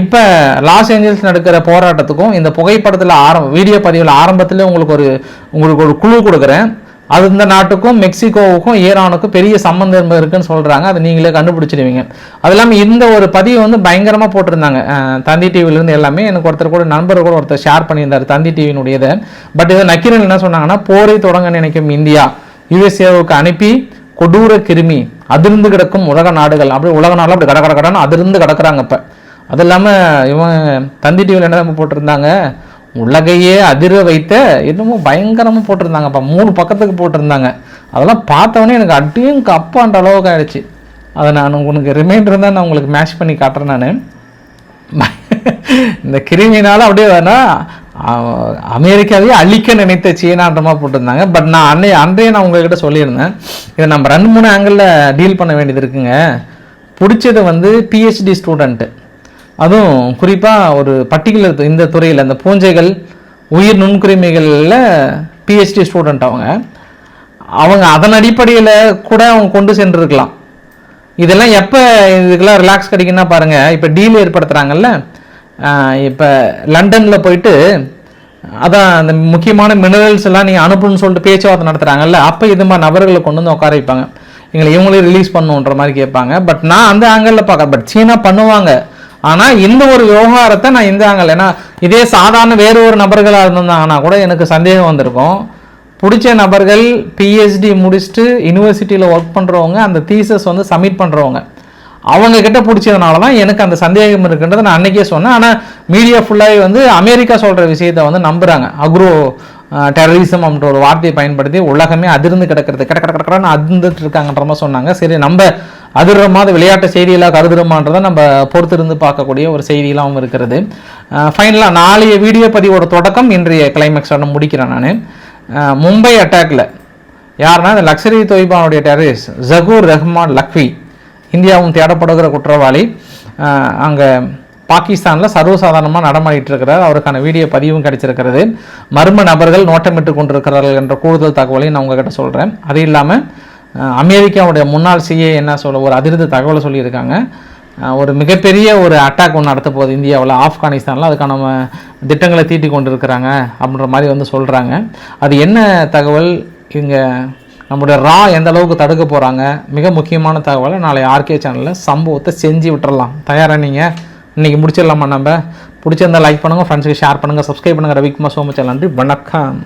இப்போ லாஸ் ஏஞ்சல்ஸ் நடக்கிற போராட்டத்துக்கும் இந்த புகைப்படத்தில் ஆரம்ப வீடியோ பதிவில் ஆரம்பத்தில் உங்களுக்கு ஒரு உங்களுக்கு ஒரு குழு கொடுக்குறேன். அது இந்த நாட்டுக்கும் மெக்சிகோவுக்கும் ஈரானுக்கும் பெரிய சம்பந்தம் இருக்குன்னு சொல்கிறாங்க அதை நீங்களே கண்டுபிடிச்சிடுவீங்க. அது இல்லாமல் இந்த ஒரு பதிவு வந்து பயங்கரமாக போட்டிருந்தாங்க. தந்தி டிவிலேருந்து எல்லாமே. எனக்கு ஒருத்தர் கூட நண்பர் கூட ஒருத்தர் ஷேர் பண்ணியிருந்தார் தந்தி டிவியினுடையதை பட் இதை நக்கீரன் என்ன சொன்னாங்கன்னா போரை தொடங்க நினைக்கும் இந்தியா யுஎஸ்ஏவுக்கு அனுப்பி கொடூர கிருமி அதிர்ந்து கிடக்கும் உலக நாடுகள். அப்படி உலக நாடுகள் அப்படி கட கடன்னு அதிர்ந்து கிடக்குறாங்க இப்போ. அது இல்லாமல் இவன் தந்தி டிவியில் என்ன போட்டிருந்தாங்க? உலகையே அதிர வைத்த இன்னமும் பயங்கரமாக போட்டிருந்தாங்கப்பா. மூணு பக்கத்துக்கு போட்டிருந்தாங்க. அதெல்லாம் பார்த்தவொடனே எனக்கு அட்டியும் கப்பான்ற அளவுக்கு ஆயிடுச்சு. அதை நான் உனக்கு ரிமைண்டர் தான் நான் உங்களுக்கு மேட்ச் பண்ணி காட்டுறேன் நான். இந்த கிருமினால் அப்படியே வேணா அஹ், அமெரிக்காவையே அழிக்க நினைத்த சீனான்றமா போட்டிருந்தாங்க. பட் நான் அன்னை அன்றைய நான் உங்ககிட்ட சொல்லியிருந்தேன். இதை நம்ம ரெண்டு மூணு ஆங்கிளில் டீல் பண்ண வேண்டியது இருக்குங்க. பிடிச்சது வந்து பிஹெச்டி ஸ்டூடெண்ட்டு அதுவும் குறிப்பாக ஒரு பர்டிகுலர் இந்த துறையில் இந்த பூஞ்சைகள் உயிர் நுண்கிருமிகளில் பிஹெச்டி ஸ்டூடெண்ட் அவங்க. அவங்க அதன் அடிப்படையில் கூட அவங்க கொண்டு சென்றிருக்கலாம். இதெல்லாம் எப்போ இதுக்கெல்லாம் ரிலாக்ஸ் கிடைக்குன்னா பாருங்கள் இப்போ டீல் ஏற்படுத்துகிறாங்கல்ல இப்போ லண்டனில் போயிட்டு அதான் அந்த முக்கியமான மினரல்ஸ் எல்லாம் நீங்கள் அனுப்பணும்னு சொல்லிட்டு பேச்சுவார்த்தை நடத்துகிறாங்கல்ல அப்போ இது மாதிரி நபர்களை கொண்டு வந்து உட்கார வைப்பாங்க. எங்களை இவங்களே ரிலீஸ் பண்ணுன்ற மாதிரி கேட்பாங்க. பட் நான் அந்த ஆங்கிளில் பார்க்க பட் சீனா பண்ணுவாங்க. ஆனால் இந்த ஒரு விவகாரத்தை நான் இந்த ஆங்கிள் ஏன்னா இதே சாதாரண வேறு ஒரு நபர்களாக இருந்திருந்தாங்கன்னா கூட எனக்கு சந்தேகம் வந்திருக்கும். பிடிச்ச நபர்கள் பிஹெச்டி முடிச்சுட்டு யூனிவர்சிட்டியில் ஒர்க் பண்ணுறவங்க அந்த தீசஸ் வந்து சப்மிட் பண்ணுறவங்க அவங்க கிட்ட பிடிச்சதுனால தான் எனக்கு அந்த சந்தேகம் இருக்குன்றதை நான் அன்றைக்கே சொன்னேன். ஆனால் மீடியா ஃபுல்லாகவே வந்து அமெரிக்கா சொல்கிற விஷயத்தை வந்து நம்புகிறாங்க அக்ரோ டெரரிசம் அப்படின்ற ஒரு வார்த்தையை பயன்படுத்தி உலகமே அதிர்ந்து கிடக்கிறது கிடக்கிற கிடக்கிறான்னு அதிர்ந்துட்டு இருக்காங்கன்ற மாதிரி சொன்னாங்க. சரி நம்ம அதிர்ற விளையாட்டு செய்தியெல்லாம் கருதுறோமான்றதை நம்ம பொறுத்திருந்து பார்க்கக்கூடிய ஒரு செய்தியெல்லாம் இருக்கிறது. ஃபைனலாக நாளைய வீடியோ பதிவோட தொடக்கம் இன்றைய கிளைமேக்ஸோட முடிக்கிறேன் நான். மும்பை அட்டாக்ல யாருன்னா இந்த லக்ஸரி தொய்பானுடைய டெரரிஸ் ஜகூர் ரஹ்மான் லக்வி இந்தியாவும் தேடப்படுகிற குற்றவாளி. அங்கே பாகிஸ்தானில் சர்வசாதாரணமாக நடமாடிட்டு இருக்கிறார். அவருக்கான வீடியோ பதிவும் கிடைச்சிருக்கிறது. மர்ம நபர்கள் நோட்டமிட்டு கொண்டிருக்கிறார்கள் என்ற கூடுதல் தகவலையும் நான் உங்ககிட்ட சொல்கிறேன் அது இல்லாமல் அமெரிக்காவுடைய முன்னாள் சிஏ என்ன சொல்ல ஒரு அதிர்ந்த தகவலை சொல்லியிருக்காங்க. ஒரு மிகப்பெரிய ஒரு அட்டாக் ஒன்று நடத்த போகுது இந்தியாவில் ஆப்கானிஸ்தானில். அதுக்கான திட்டங்களை தீட்டி கொண்டு இருக்கிறாங்க அப்படின்ற மாதிரி வந்து சொல்கிறாங்க அது என்ன தகவல்? இங்கே நம்மளுடைய ரா எந்த அளவுக்கு தடுக்க போகிறாங்க மிக முக்கியமான தகவலை நாளை ஆர்கே சேனலில் சம்பவத்தை செஞ்சு விட்டுறலாம். தயாராக நீங்கள் இன்றைக்கி முடிச்சிடலாமா நம்ம? பிடிச்சிருந்தால் லைக் பண்ணுங்கள் ஃப்ரெண்ட்ஸுக்கு ஷேர் பண்ணுங்கள் சப்ஸ்கிரைப் பண்ணுங்கள் ரவிக்குமார் சோமச்சல் நன்றி வணக்கம்.